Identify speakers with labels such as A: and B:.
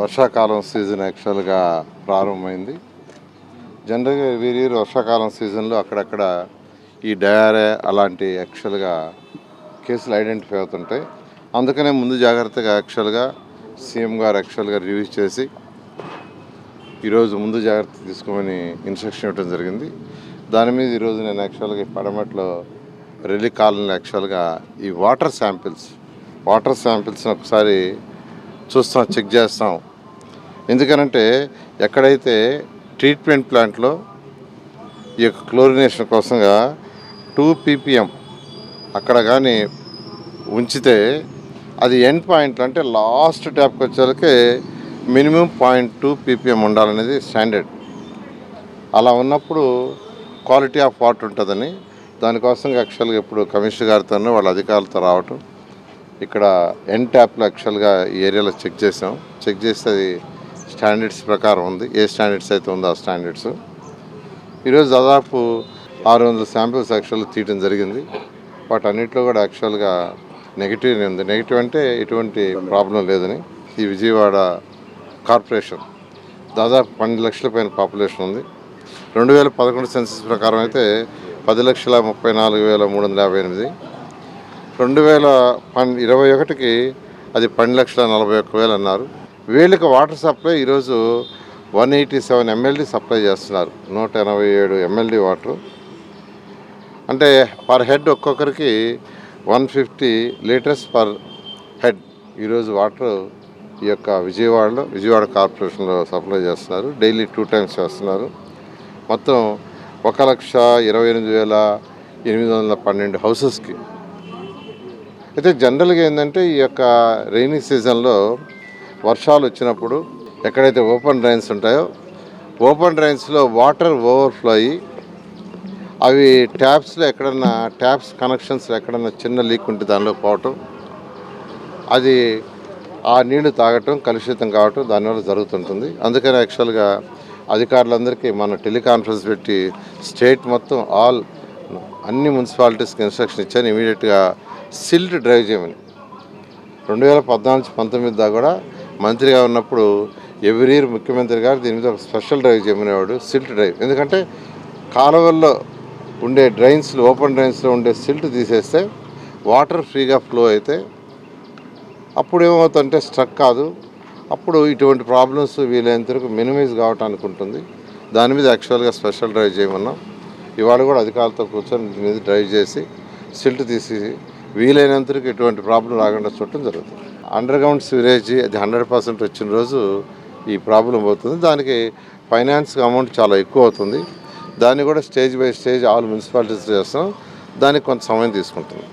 A: వర్షాకాలం సీజన్ యాక్చువల్గా ప్రారంభమైంది. జనరల్గా వీరి వర్షాకాలం సీజన్లో అక్కడక్కడ ఈ డయారే అలాంటి యాక్చువల్గా కేసులు ఐడెంటిఫై అవుతుంటాయి. అందుకనే ముందు జాగ్రత్తగా యాక్చువల్గా సీఎం గారు యాక్చువల్గా రివ్యూ చేసి ఈరోజు ముందు జాగ్రత్త తీసుకోమని ఇన్స్ట్రక్షన్ ఇవ్వడం జరిగింది. దాని మీద ఈరోజు నేను యాక్చువల్గా ఈ పడమట్లో రెల్లి కాలనీ యాక్చువల్గా ఈ వాటర్ శాంపిల్స్ వాటర్ శాంపిల్స్ని ఒకసారి చూస్తాం చెక్ చేస్తాం. ఎందుకనంటే ఎక్కడైతే ట్రీట్మెంట్ ప్లాంట్లో ఈ యొక్క క్లోరినేషన్ కోసంగా టూ పీపీఎం అక్కడ కానీ ఉంచితే అది ఎండ్ పాయింట్లు అంటే లాస్ట్ ట్యాప్కి వచ్చేసరికి మినిమం పాయింట్ టూ పీపీఎం ఉండాలనేది స్టాండర్డ్. అలా ఉన్నప్పుడు క్వాలిటీ ఆఫ్ వాటర్ ఉంటుందని దానికోసం యాక్చువల్గా ఇప్పుడు కమిషనర్ గారితో వాళ్ళ అధికారులతో రావటం ఇక్కడ ఎన్ ట్యాప్లో యాక్చువల్గా ఈ ఏరియాలో చెక్ చేసాం. చెక్ చేస్తే అది స్టాండర్డ్స్ ప్రకారం ఉంది. ఏ స్టాండర్డ్స్ అయితే ఉందో ఆ స్టాండర్డ్స్ ఈరోజు దాదాపు ఆరు వందల శాంపిల్స్ యాక్చువల్గా తీయడం జరిగింది. వాటన్నిటిలో కూడా యాక్చువల్గా నెగిటివ్నే ఉంది. నెగిటివ్ అంటే ఎటువంటి ప్రాబ్లం లేదని. ఈ విజయవాడ కార్పొరేషన్ దాదాపు పన్నెండు లక్షల పైన పాపులేషన్ ఉంది. రెండు వేల పదకొండు సెన్సస్ ప్రకారం అయితే పది లక్షల ముప్పై నాలుగు వేల మూడు వందల యాభై ఎనిమిది. రెండు వేల పన్ ఇరవై ఒకటికి అది పన్నెండు లక్షల నలభై ఒక్క వేలు అన్నారు. వీళ్ళకి వాటర్ సప్లై ఈరోజు one eighty seven MLD supply చేస్తున్నారు. నూట ఎనభై ఏడు ఎంఎల్డీ వాటర్. అంటే పర్ హెడ్ ఒక్కొక్కరికి one fifty litres per head ఈరోజు వాటర్ ఈ యొక్క విజయవాడలో విజయవాడ కార్పొరేషన్లో సప్లై చేస్తున్నారు. డైలీ టూ టైమ్స్ చేస్తున్నారు. మొత్తం ఒక లక్ష ఇరవై ఎనిమిది వేల ఎనిమిది వందల పన్నెండు హౌసెస్కి అయితే జనరల్గా ఏంటంటే ఈ యొక్క రైనీ సీజన్లో వర్షాలు వచ్చినప్పుడు ఎక్కడైతే ఓపెన్ డ్రైన్స్ ఉంటాయో ఓపెన్ డ్రైన్స్లో వాటర్ ఓవర్ఫ్లో అయ్యి అవి ట్యాప్స్లో ఎక్కడన్నా ట్యాప్స్ కనెక్షన్స్లో ఎక్కడన్నా చిన్న లీక్ ఉంటే దానిలో పోవటం అది ఆ నీళ్ళు తాగటం కలుషితం కావటం దానివల్ల జరుగుతుంటుంది. అందుకని యాక్చువల్గా అధికారులందరికీ మన టెలికాన్ఫరెన్స్ పెట్టి స్టేట్ మొత్తం ఆల్ అన్ని మున్సిపాలిటీస్కి ఇన్స్ట్రక్షన్ ఇచ్చాను. ఇమీడియట్గా సిల్ట్ డ్రైవ్ చేయమని. రెండు వేల పద్నాలుగు పంతొమ్మిది దాకా కూడా మంత్రిగా ఉన్నప్పుడు ఎవ్రీ ఇయర్ ముఖ్యమంత్రి గారు దీని మీద ఒక స్పెషల్ డ్రైవ్ చేయమనేవాడు సిల్ట్ డ్రైవ్. ఎందుకంటే కాలువల్లో ఉండే డ్రైన్స్లో ఓపెన్ డ్రైన్స్లో ఉండే సిల్ట్ తీసేస్తే వాటర్ ఫ్రీగా ఫ్లో అయితే అప్పుడు ఏమవుతుందంటే స్ట్రక్ కాదు. అప్పుడు ఇటువంటి ప్రాబ్లమ్స్ వీలైనంత వరకు మినిమైజ్ కావటానికి ఉంటుంది. దాని మీద యాక్చువల్గా స్పెషల్ డ్రైవ్ చేయమన్నాం. ఇవాళ కూడా అధికారులతో కూర్చొని దీని మీద డ్రైవ్ చేసి సిల్ట్ తీసి వీలైనంతకు ఎటువంటి ప్రాబ్లం రాకుండా చూడటం జరుగుతుంది. అండర్ గ్రౌండ్ సివరేజ్ అది హండ్రెడ్ పర్సెంట్ వచ్చిన రోజు ఈ ప్రాబ్లం అవుతుంది. దానికి ఫైనాన్స్ అమౌంట్ చాలా ఎక్కువ అవుతుంది. దాన్ని కూడా stage by stage all municipalities చేస్తాం. దానికి కొంత సమయం తీసుకుంటుంది